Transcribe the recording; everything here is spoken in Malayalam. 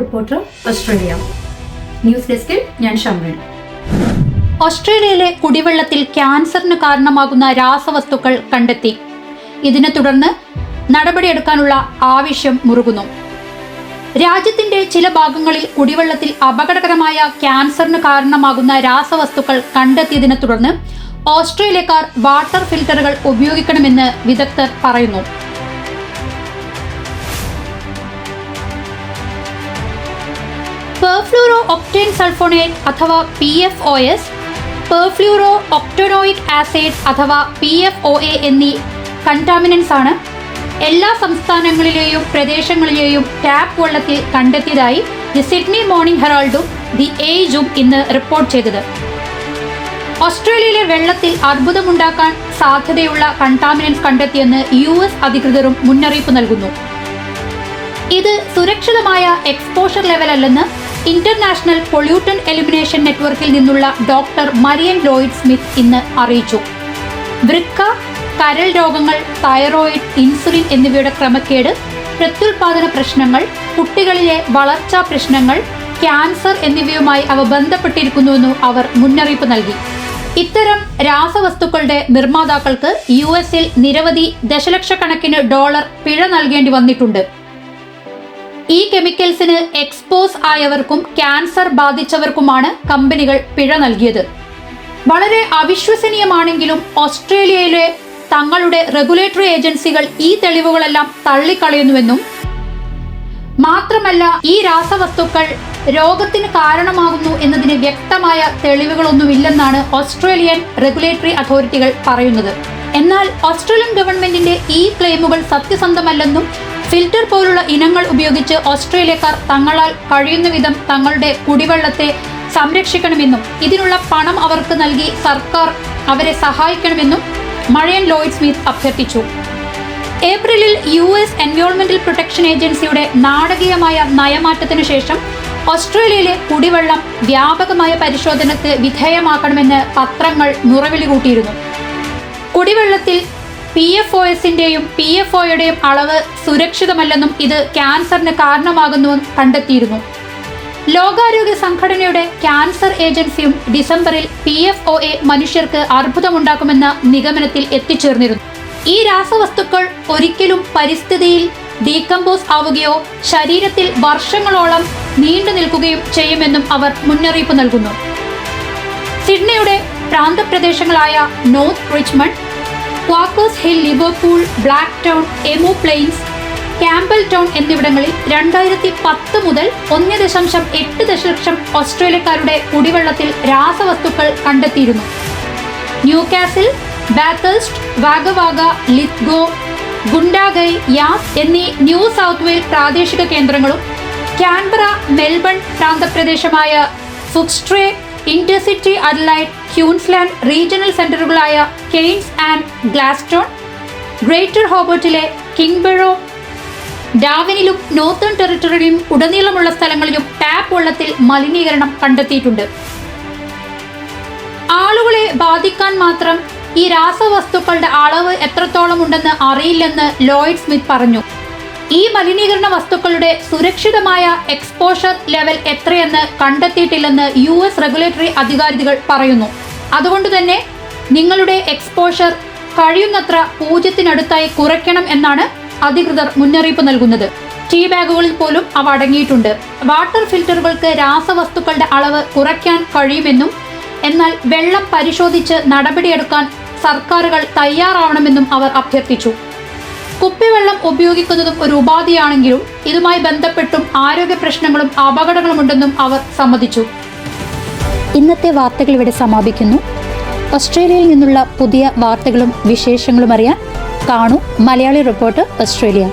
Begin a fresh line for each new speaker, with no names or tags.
Reporter Australia. ന്യൂസ് ഡെസ്കിൽ ഞാൻ ഷംറിൻ.
ഓസ്ട്രേലിയയിലെ കുടിവെള്ളത്തിൽ ക്യാൻസറിന് കാരണമാകുന്ന രാസവസ്തുക്കൾ കണ്ടെത്തി. ഇതിനെ തുടർന്ന് നടപടിയെടുക്കാനുള്ള ആവശ്യം മുറുകുന്നു. രാജ്യത്തിന്റെ ചില ഭാഗങ്ങളിൽ കുടിവെള്ളത്തിൽ അപകടകരമായ ക്യാൻസറിന് കാരണമാകുന്ന രാസവസ്തുക്കൾ കണ്ടെത്തിയതിനെ തുടർന്ന് ഓസ്ട്രേലിയക്കാർ വാട്ടർ ഫിൽറ്ററുകൾ ഉപയോഗിക്കണമെന്ന് വിദഗ്ധർ പറയുന്നു. പെർഫ്ലൂറോ ഒക്ടേൻ സൾഫോണേറ്റ് അഥവാ P F O S perfluorooctanoic acid അഥവാ പി എഫ് ഒ എ എന്നീ കണ്ടാമിനൻസ് ആണ് എല്ലാ സംസ്ഥാനങ്ങളിലെയും പ്രദേശങ്ങളിലെയും ടാപ്പ് വെള്ളത്തിൽ കണ്ടെത്തിയതായി ദി സിഡ്നി മോർണിംഗ് ഹെറാൾഡും ദി ഏജും ഇന്ന് റിപ്പോർട്ട് ചെയ്തത്. ഓസ്ട്രേലിയയിലെ വെള്ളത്തിൽ അർബുദമുണ്ടാക്കാൻ സാധ്യതയുള്ള കണ്ടാമിനൻസ് കണ്ടെത്തിയെന്ന് യു എസ് അധികൃതരും മുന്നറിയിപ്പ് നൽകുന്നു. ഇത് സുരക്ഷിതമായ എക്സ്പോഷർ ലെവൽ അല്ലെന്ന് ഇന്റർനാഷണൽ പൊല്യൂട്ടൻ എലിമിനേഷൻ നെറ്റ്വർക്കിൽ നിന്നുള്ള ഡോക്ടർ മരിയൻ ലോയിഡ് സ്മിത്ത് ഇന്ന് അറിയിച്ചു. വൃക്ക കരൾ രോഗങ്ങൾ തൈറോയിഡ് ഇൻസുലിൻ എന്നിവയുടെ ക്രമക്കേട് പ്രത്യുൽപാദന പ്രശ്നങ്ങൾ കുട്ടികളിലെ വളർച്ചാ പ്രശ്നങ്ങൾ ക്യാൻസർ എന്നിവയുമായി അവ ബന്ധപ്പെട്ടിരിക്കുന്നുവെന്നും അവർ മുന്നറിയിപ്പ് നൽകി. ഇത്തരം രാസവസ്തുക്കളുടെ നിർമ്മാതാക്കൾക്ക് യു എസിൽ നിരവധി ദശലക്ഷക്കണക്കിന് ഡോളർ പിഴ നൽകേണ്ടി വന്നിട്ടുണ്ട്. ഈ കെമിക്കൽസിന് എക്സ്പോസ് ആയവർക്കും ക്യാൻസർ ബാധിച്ചവർക്കുമാണ് കമ്പനികൾ പിഴ നൽകിയത്. വളരെ അവിശ്വസനീയമാണെങ്കിലും ഓസ്ട്രേലിയയിലെ തങ്ങളുടെ റെഗുലേറ്ററി ഏജൻസികൾ ഈ തെളിവുകളെല്ലാം തള്ളിക്കളയുന്നുവെന്നും മാത്രമല്ല ഈ രാസവസ്തുക്കൾ രോഗത്തിന് കാരണമാകുന്നു എന്നതിന് വ്യക്തമായ തെളിവുകളൊന്നുമില്ലെന്നാണ് ഓസ്ട്രേലിയൻ റെഗുലേറ്ററി അതോറിറ്റികൾ പറയുന്നത്. എന്നാൽ ഓസ്ട്രേലിയൻ ഗവൺമെന്റിന്റെ ഈ ക്ലെയിമുകൾ സത്യസന്ധമല്ലെന്നും ഫിൽറ്റർ പോലുള്ള ഇനങ്ങൾ ഉപയോഗിച്ച് ഓസ്ട്രേലിയക്കാർ തങ്ങളാൽ കഴിയുന്ന വിധം തങ്ങളുടെ കുടിവെള്ളത്തെ സംരക്ഷിക്കണമെന്നും ഇതിനുള്ള പണം അവർക്ക് നൽകി സർക്കാർ അവരെ സഹായിക്കണമെന്നും മഴയൻ ലോയിഡ് സ്മിത്ത് അഭ്യർത്ഥിച്ചു. ഏപ്രിലിൽ യു എസ് എൻവയോൺമെന്റൽ പ്രൊട്ടക്ഷൻ ഏജൻസിയുടെ നാടകീയമായ നയമാറ്റത്തിനു ശേഷം ഓസ്ട്രേലിയയിലെ കുടിവെള്ളം വ്യാപകമായ പരിശോധനയ്ക്ക് വിധേയമാക്കണമെന്ന് പത്രങ്ങൾ മുറവിളി കൂട്ടിയിരുന്നു. കുടിവെള്ളത്തിൽ പി എഫ് ഒ എസിന്റെയും പി എഫ് ഒയുടെയും അളവ് സുരക്ഷിതമല്ലെന്നും ഇത് ക്യാൻസറിന് കാരണമാകുന്നുവെന്നും കണ്ടെത്തിയിരുന്നു. ലോകാരോഗ്യ സംഘടനയുടെ ക്യാൻസർ ഏജൻസിയും ഡിസംബറിൽ പി എഫ് ഒ എ മനുഷ്യർക്ക് അർബുദമുണ്ടാക്കുമെന്ന നിഗമനത്തിൽ എത്തിച്ചേർന്നിരുന്നു. ഈ രാസവസ്തുക്കൾ ഒരിക്കലും പരിസ്ഥിതിയിൽ ഡീകമ്പോസ് ആവുകയോ ശരീരത്തിൽ വർഷങ്ങളോളം നീണ്ടു നിൽക്കുകയും ചെയ്യുമെന്നും അവർ മുന്നറിയിപ്പ് നൽകുന്നു. സിഡ്നിയുടെ പ്രാന്തപ്രദേശങ്ങളായ North Richmond Quakers Hill Liverpool Blacktown Emu Plains Campbelltown എന്നിവിടങ്ങളിൽ രണ്ടായിരത്തി പത്ത് മുതൽ ഒന്ന് ദശാംശം എട്ട് ദശലക്ഷം ഓസ്ട്രേലിയക്കാരുടെ കുടിവെള്ളത്തിൽ രാസവസ്തുക്കൾ കണ്ടെത്തിയിരുന്നു. ന്യൂ കാസിൽ ബാത്തൽസ്റ്റ് വാഗവാഗ ലിത്ഗോ ഗുണ്ടാഗൈ യാസ് എന്നീ ന്യൂ സൗത്ത് വെയിൽ പ്രാദേശിക കേന്ദ്രങ്ങളും Canberra Melbourne പ്രാന്തപ്രദേശമായ Footscray intercity Adelaide Queensland regional സെന്ററുകളായ Cairns and Gladstone Greater ഹോബർട്ടിലെ കിങ്ബെറോ ഡാവിനിലും നോർത്തേൺ ടെറിട്ടറിയിലും ഉടനീളമുള്ള സ്ഥലങ്ങളിലും ടാപ്പ് വെള്ളത്തിൽ മലിനീകരണം കണ്ടെത്തിയിട്ടുണ്ട്. ആളുകളെ ബാധിക്കാൻ മാത്രം ഈ രാസവസ്തുക്കളുടെ അളവ് എത്രത്തോളം ഉണ്ടെന്ന് അറിയില്ലെന്ന് ലോയിഡ് സ്മിത്ത് പറഞ്ഞു. ഈ മലിനീകരണ വസ്തുക്കളുടെ സുരക്ഷിതമായ എക്സ്പോഷർ ലെവൽ എത്രയെന്ന് കണ്ടെത്തിയിട്ടില്ലെന്ന് യു എസ് റെഗുലേറ്ററി അധികാരികൾ പറയുന്നു. അതുകൊണ്ട് തന്നെ നിങ്ങളുടെ എക്സ്പോഷർ കഴിയുന്നത്ര പൂജ്യത്തിനടുത്തായി കുറയ്ക്കണം എന്നാണ് അധികൃതർ മുന്നറിയിപ്പ് നൽകുന്നത്. ടീ ബാഗുകളിൽ പോലും അവ അടങ്ങിയിട്ടുണ്ട്. വാട്ടർ ഫിൽറ്ററുകൾക്ക് രാസവസ്തുക്കളുടെ അളവ് കുറയ്ക്കാൻ കഴിയുമെന്നും എന്നാൽ വെള്ളം പരിശോധിച്ച് നടപടിയെടുക്കാൻ സർക്കാരുകൾ തയ്യാറാവണമെന്നും അവർ അഭ്യർത്ഥിച്ചു. കുപ്പിവെള്ളം ഉപയോഗിക്കുന്നതും ഒരു ഉപാധിയാണെങ്കിലും ഇതുമായി ബന്ധപ്പെട്ടും ആരോഗ്യ പ്രശ്നങ്ങളും അപകടങ്ങളുമുണ്ടെന്നും അവർ സമ്മതിച്ചു. ഇന്നത്തെ വാർത്തകൾ ഇവിടെ സമാപിക്കുന്നു. ഓസ്ട്രേലിയയിൽ നിന്നുള്ള പുതിയ വാർത്തകളും വിശേഷങ്ങളും അറിയാൻ കാണൂ മലയാളി റിപ്പോർട്ട് ഓസ്ട്രേലിയ.